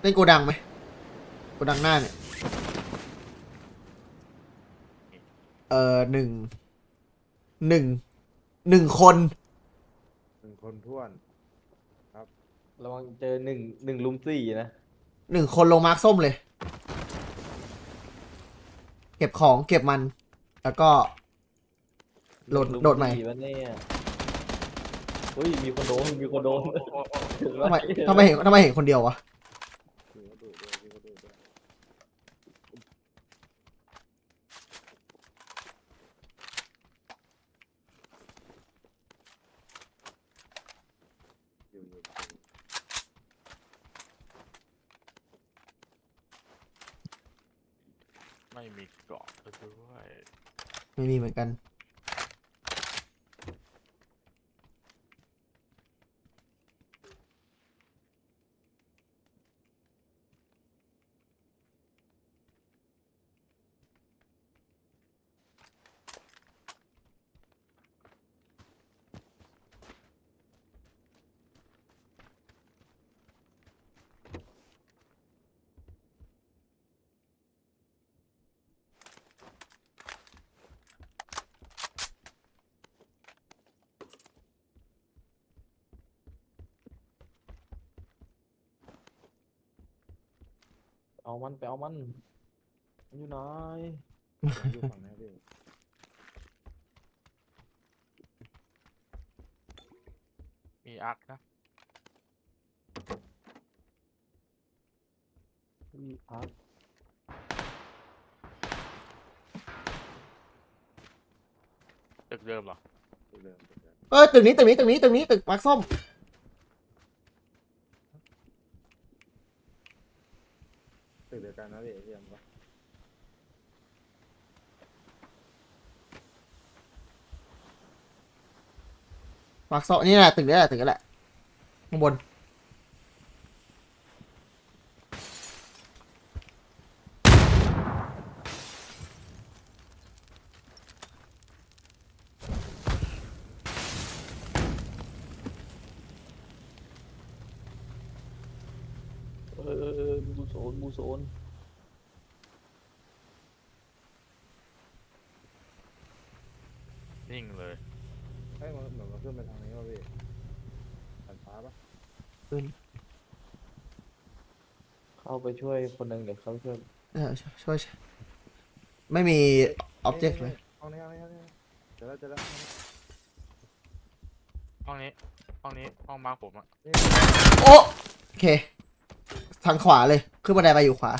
เล่นโกดังไหมโกดังหน้าเนี่ย เออหนึ่ง หนึ่ง หนึ่งคน หนึ่งคนท้วน ระวังเจอหนึ่งหนึ่งลุมสี่นะ หนึ่งคนลงมาร์คส้มเลย เก็บของเก็บมัน แล้วก็ โหลดนึ่งโหลดใหม่สี่วะเนี่ยอุ้ยมีคนโดนมีคนโดนถึงทำไมแล้วทำไมเห็นทำไมเห็นคนเดียววะ คือก็ดูด้วยพี่ก็ดูด้วยอยู่อยู่ไม่มีเกาะด้วยไม่มีเหมือนกัน เอามันไปเอามันมันอยู่ไหนผมอยู่ฝั่งนี้พี่มีอาร์คนะอุ้ยอาร์ตตึกเดิมเหรอตึกเดิมตึกเดิมเออตึกนี้ตึกนี้ตึกนี้ตึกนี้ตึกมาร์คส้ม ตึกเดียวกันนะพี่เรียมปะ มาร์คส้มนี่แหละตึกนี้แหละตึกนี้แหละข้างบนเออเออเออบูโซนบูโซนนิ่งเลย เฮ้ยมันเหมือนมันขึ้นไปทางนี้ว่ะพี่สันฟ้าปะ เข้าไปช่วยคนหนึ่งเดี๋ยวเขาไปช่วยเออช่วยช่วยช่วยไม่มีอ็อบเจกต์เลยห้องนี้ห้องนี้ห้องนี้เจอแล้วเจอแล้วห้องนี้ ห้องนี้ ห้องมาร์คผมอะนี่โอ้โอเค ทางขวาเลย ขึ้นบันไดไปอยู่ขวา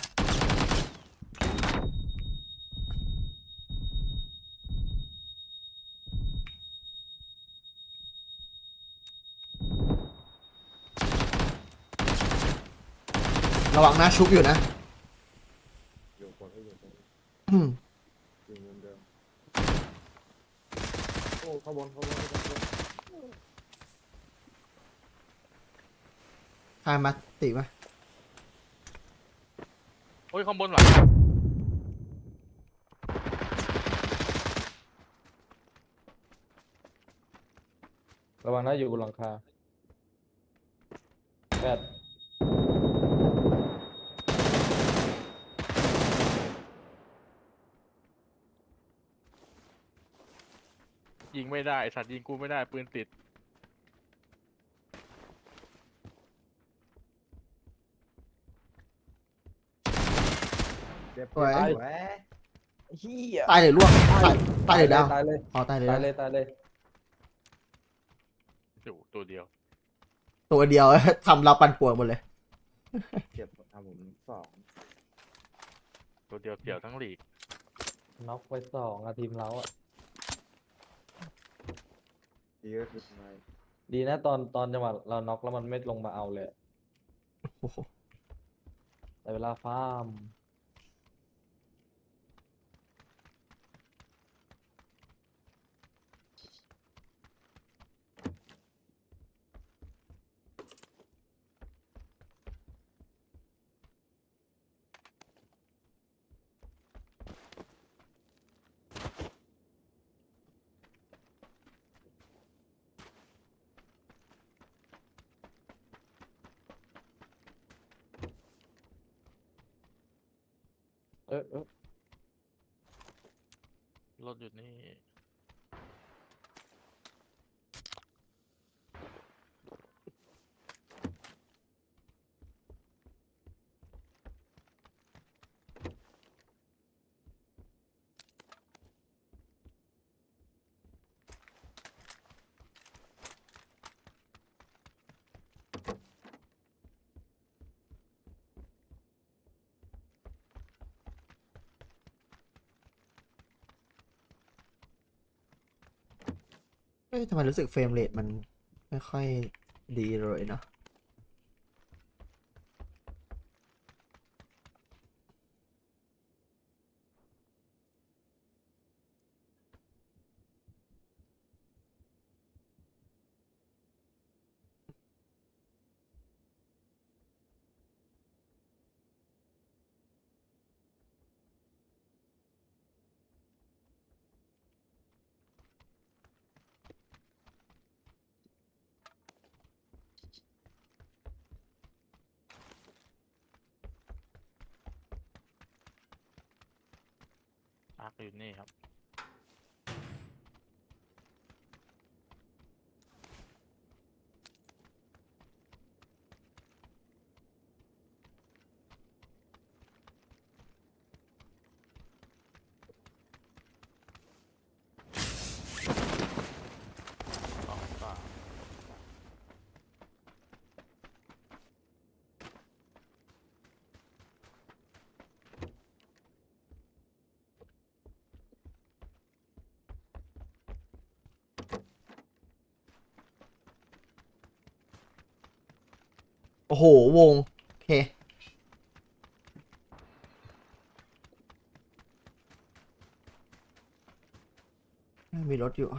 ระวังนะชุบอยู่นะอยู่บนพี่อยู่บนอืมอยู่เหมุมเดิมโอ้เข้าบนเข้าบนเข้าบนเข้าบนพามาติมาโอ้ยข้างบนหลังระวังนะอยู่บนหลังคาแปด ยิงไม่ได้ไอ้สัตว์ยิงกูไม่ได้ปืนติด เจ็บสวยเจ็บสวยเฮียตายหรือล่วงตายตายหรือดาวตายเลยอ๋อตายหรือตาดายวเลยตายเลยอยู่ตัวเดียว ตัวเดียว ทำเราปั่นป่วนหมดเลย เจ็บทำผมสองตัวเดียวเสี่ยวทั้งหลีกน็อกไปสองอะทีมเราอะ ดีก็คือทำไมดีนะตอนตอนจังหวะเราน็อกแล้วมันไม่ลงมาเอาเลยโอ้โหแต่เวลาฟาร์ม เออเออรถอยู่นี่ ทำไมรู้สึกเฟรมเรทมันไม่ค่อยดีเลยเนาะ อยู่นี่ครับ สองสาม โอ้โห วง โอเค มีรถอยู่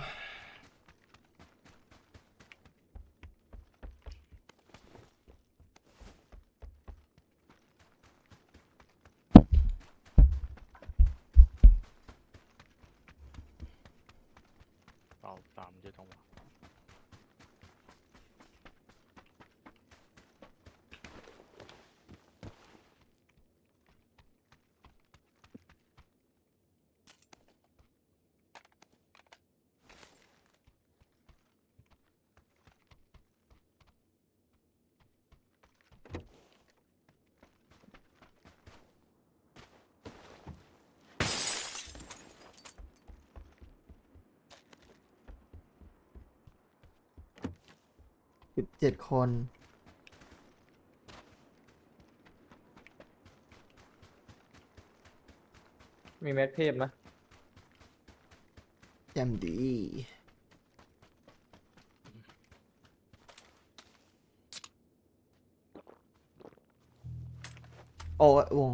สิบเจ็ดคน มีแม็กเทพนะแจมดี โอ้ยวง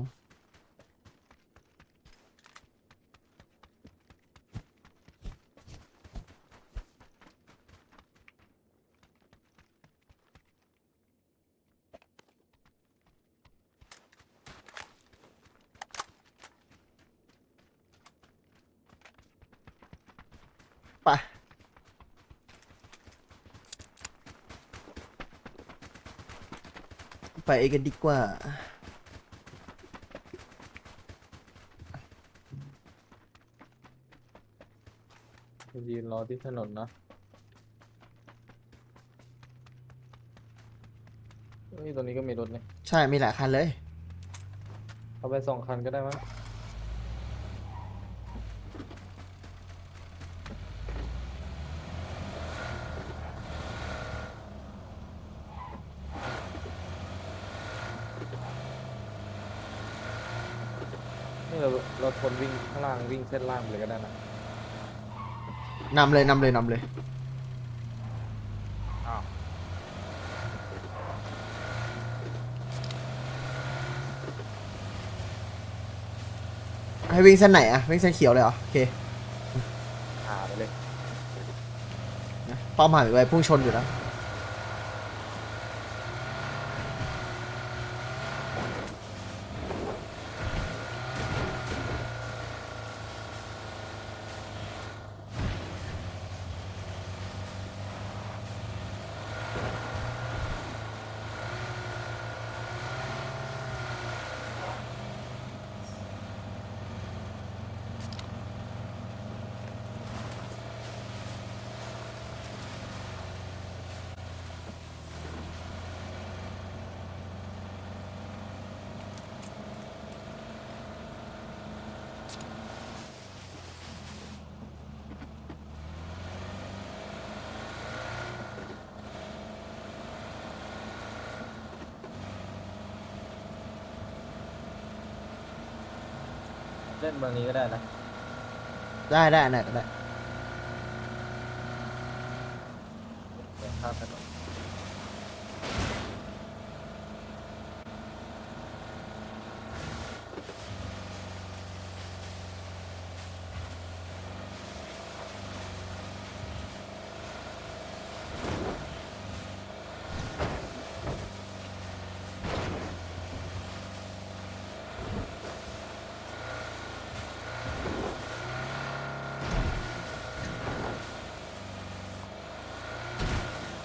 ไป ไปกันดีกว่า ยืนรอที่ถนนนะเฮ้ยตรงนี้ก็มีรถนี่ใช่มีหลายคันเลย เอาไปสองคันก็ได้มั้ง นี่เราเราทนวิ่งข้างล่าง วิ่งเส้นล่างไปเลยก็ได้นะนำเลยนำเลยนำเลย อ้าวให้วิ่งเส้นไหนอะวิ่งเส้นเขียวเลยเหรอ โอเคหาไปเลย นะเป้าหมายไว้พุ่งชนอยู่แล้ว เล่นเมืองนี้ก็ได้นะ ได้ได้ไหนก็ได้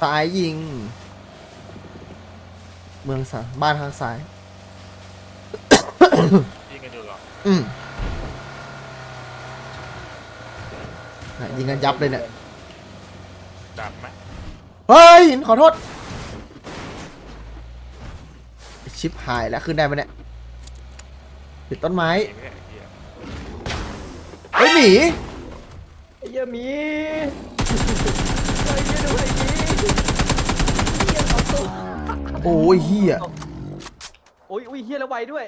ซ้ายยิง เมืองสาบ้านข้างซ้าย ยิงกันอยู่เหรออืมน่ะยิงกันยับเลยเนี่ย ดับไหมเฮ้ยขอโทษ ชิปหายแล้วขึ้นได้ไหมเนี่ยติดต้นไม้ ยิงไม่ได้ไอ้เหี้ยเฮ้ยหมี ไอ้เหี้ยหมีไอ้เหี้ยด้วยหมีเหี้ยสองตัวโอ้ยเฮียโอ้ยอุ้ยเฮียแล้วไวด้วย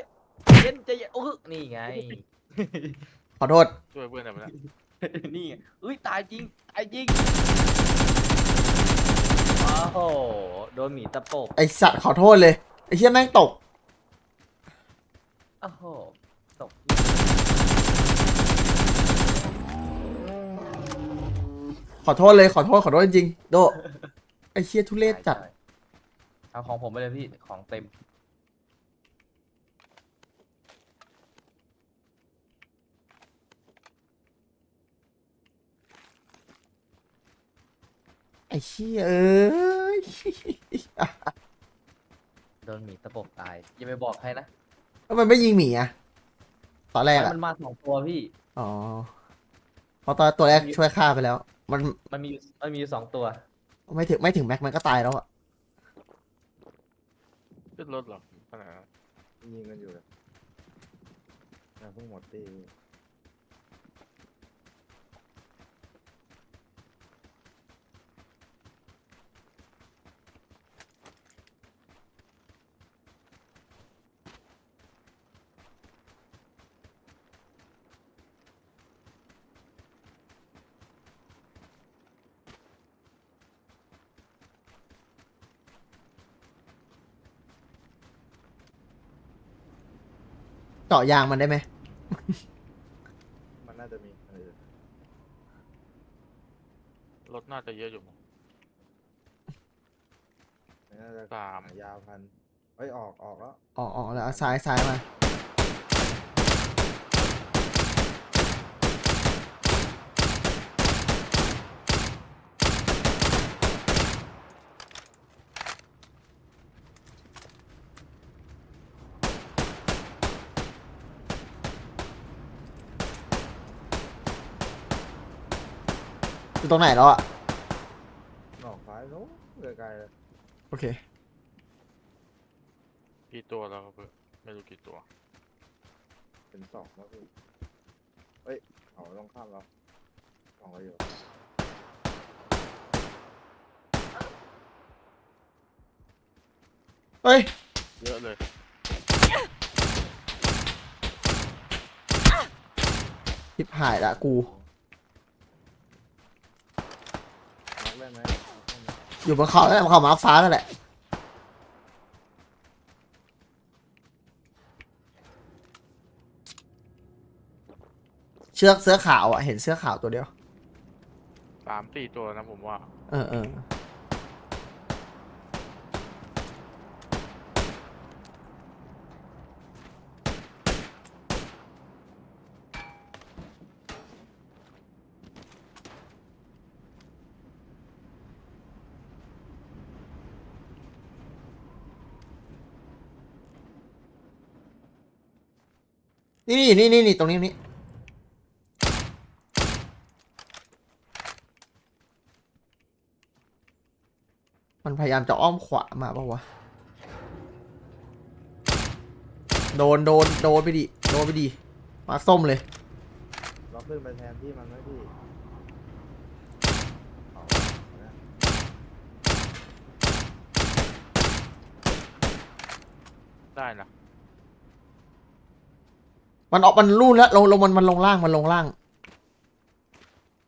เย็นใจเย็นโอ้ยนี่ไง ขอโทษช่วยเพื่อนหน่อยไปละนี่ไงอุ้ยตายจริงตายจริงโอ้โหโดนหมีตะปบไอสัตว์ขอโทษเลยไอเชี่ยแม่งตกโอ้โหตกขอโทษเลยขอโทษขอโทษจริงๆโด ไอเชี่ยทุเรศจัดเอาของผมไปเลยพี่ ของเต็ม ไอเชี่ยเอ้ย โดนหมีตะปบตาย อย่าไปบอกใครนะทำไมไม่ยิงหมีอะตอนแรกอะมันมาสองตัวพี่ อ๋อเพราะตอนตัวแรกช่วยฆ่าไปแล้ว มันมันมีอยู่มันมีอยู่สองตัว ไม่ถึงไม่ถึงแม็กมันก็ตายแล้วอะขึ้นรถเหรอขนาดนั้นยิงกันอยู่เลยแต่เพิ่งหมดตีาะยางมันได้ไหม มันน่าจะมีอันอื่นรถน่าจะเยอะอยู่มั้งมันน่าจะสามหายาวพันเอ้ยออกออกแล้วอ๋ออ๋อแล้วเอาซ้ายซ้ายมา อยู่ตรงไหนแล้วอะออกซ้ายโน้ไกลๆเลยโอเคกี่ตัวแล้วครับเพื่อนไม่รู้กี่ตัวเป็นสองแล้วพี่เอ้ยเขาลงข้ามเราสองเราอยู่เฮ้ยเยอะเลยทิพหายละกู น็อกได้ไหมน็อกได้ไหม อยู่บนเขาแล้วบนเขามาร์คฟ้าแล้วแหละเชือกเสื้อขาวอะเห็นเสื้อขาวตัวเดียว สามสี่ตัวนะผมว่า เออเออ นี่นี่นี่นี่นี่ตรงนี้ตรงนี้มันพยายามจะอ้อมขวามาปะวะ โดนโดนโดนไปดิ โดนไปดิ มาร์คส้มเลยเราขึ้นไปแทนที่มันไหมพี่เอาเนี่ยได้นะไป มันออกมันลู่แล้วลงลงมันมันลงล่างมันลงล่าง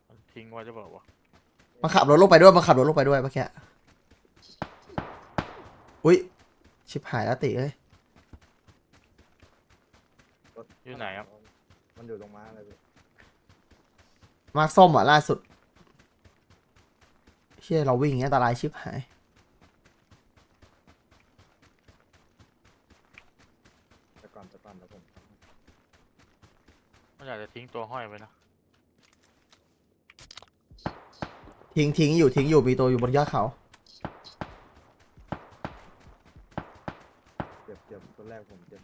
มันทิ้งไว้จะบอกว่ามันขับรถลงไปด้วยมันขับรถลงไปด้วยเมื่อกี้อุ้ยชิบหายแล้วติเอ้ยรถอยู่ไหนครับ มันอยู่ตรงม้าเลยพี่มาร์คส้มอะล่าสุดเชี่ยเราวิ่งอย่างเงี้ยอันตรายชิบหาย แต่ก่อนแต่ก่อนแล้วผม มันอยากจะทิ้งตัวห้อยไว้นะทิ้งทิ้งอยู่ทิ้งอยู่มีตัวอยู่บนยอดเขา เจ็บเจ็บตัวแรกผมเจ็บ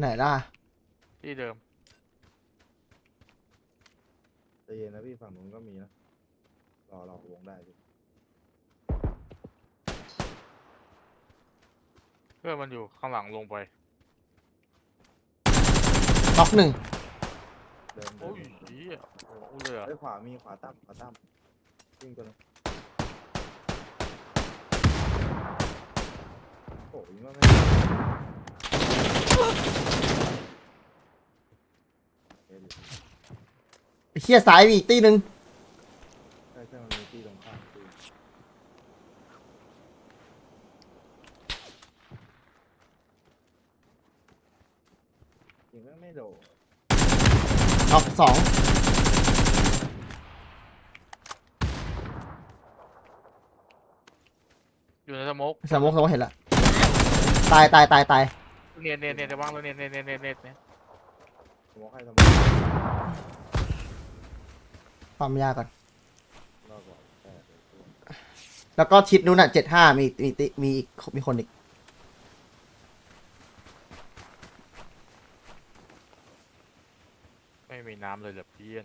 ไหนล่ะ ที่เดิม ใจเย็นนะพี่ฝั่งนู้นก็มีนะ รอรอวงได้พี่เพื่อนมันอยู่ข้างหลังลงไปน็อกหนึ่งเดินเดิโอ้นยเหี้ยโอ้โหเลยเหรอะเอ้ยขวามีขวาตั้มขวาตั้มวิ่งตัวนึงโอ้ยยิงว่าไม่เฮ้ยดิ ไอ้ เชี่ยซ้ายมีอีกตีหนึ่งใช่ใช่มันมีที่ตรงข้ามที่ยิงแม่งไม่โดนน็อกสองอยู่ในสโมกสมมติสมมติเห็นละตายตายตายตายเนียนเนียนเนียนจะวางแล้วเนียนเนียนเนียนเนียนเนียนเนี่ยสมองใครสมอง ความยากก่อนรอบก่อนแต่เดี๋ยวช่วงแล้วก็ชิดนู้นอะเจ็ดห้ามีมีติมีอีกมีคนอีก ไม่มีน้ำเลยเหรอเพี้ยน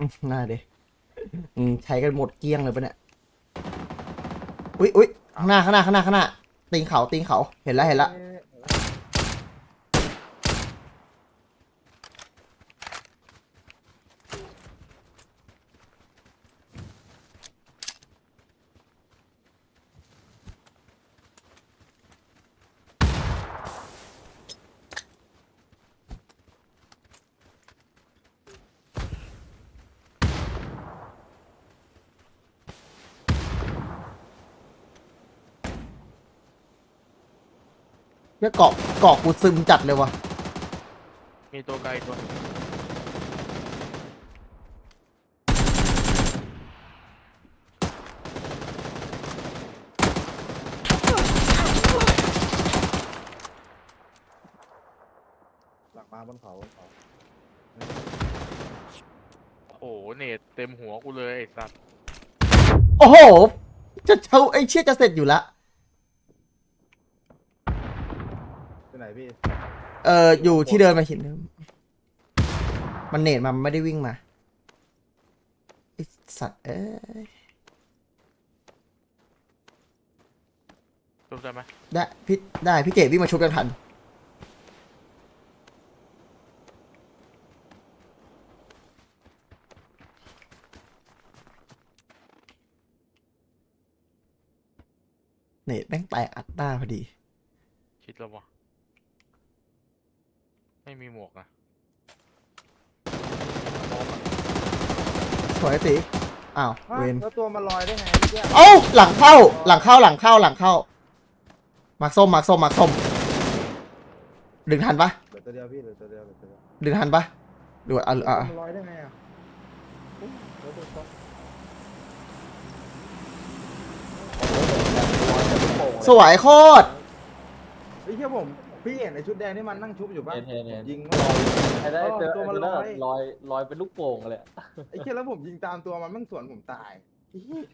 อื้อน่าเด้อืมใช้กันหมดเกลี้ยงเลยปะเนี่ย อุ้ยอุ้ยข้างหน้าข้างหน้าข้างหน้าข้างหน้าตีนเขาตีนเขาเห็นแล้วเห็นแล้ว เอ๊ะ เนี่ยเกาะเกาะกูซึมจัดเลยวะมีตัวไกลตัวหลังมาบนเขาบนเขาโอ้โหเนตเต็มหัวกูเลยไอ้สัตว์ โอ้โห จะเช่าไอ้เชี่ยจะเสร็จอยู่ละ ที่ไหน พี่เอออยู่ที่เดินมาหินเดิมมันเนตมามันไม่ได้วิ่งมาไอสัตว์เอ้ยจำได้ไหมได้พี่ได้พี่เกดวิ่งมาชุบยังทันเนตแม่งแตกอัดหน้าพอดี คิดแล้ววะ ไม่มีหมวกนะสวยตีอ้าวฮะเวนแล้วตัวมันลอยได้ไงเมื่อกี้เอ้าหลังเข้า หลังเข้าหลังเข้าหลังเข้ามักส้มมักส้มมักส้มดึงทันปะเหลือตัวเดียวพี่เหลือตัวเดียวเหลือตัวเดียวดึงทันปะดูอะอะ มันลอยได้ไงอะอุ๊ยแล้วตัวเขาสวยโคตรเฮ้ยเชื่อผม พี่เห็นไอ้ชุดแดงที่มันนั่งชุบอยู่ปะเห็นเห็นเห็นยิงไอ้ได้เจอตัวมันไอ้ตัวลอยลอยลอยเป็นลูกโป่งเลยอะไอ้เชี่ยแล้วผมยิงตามตัวมันมันสวนผมตายเหี้ย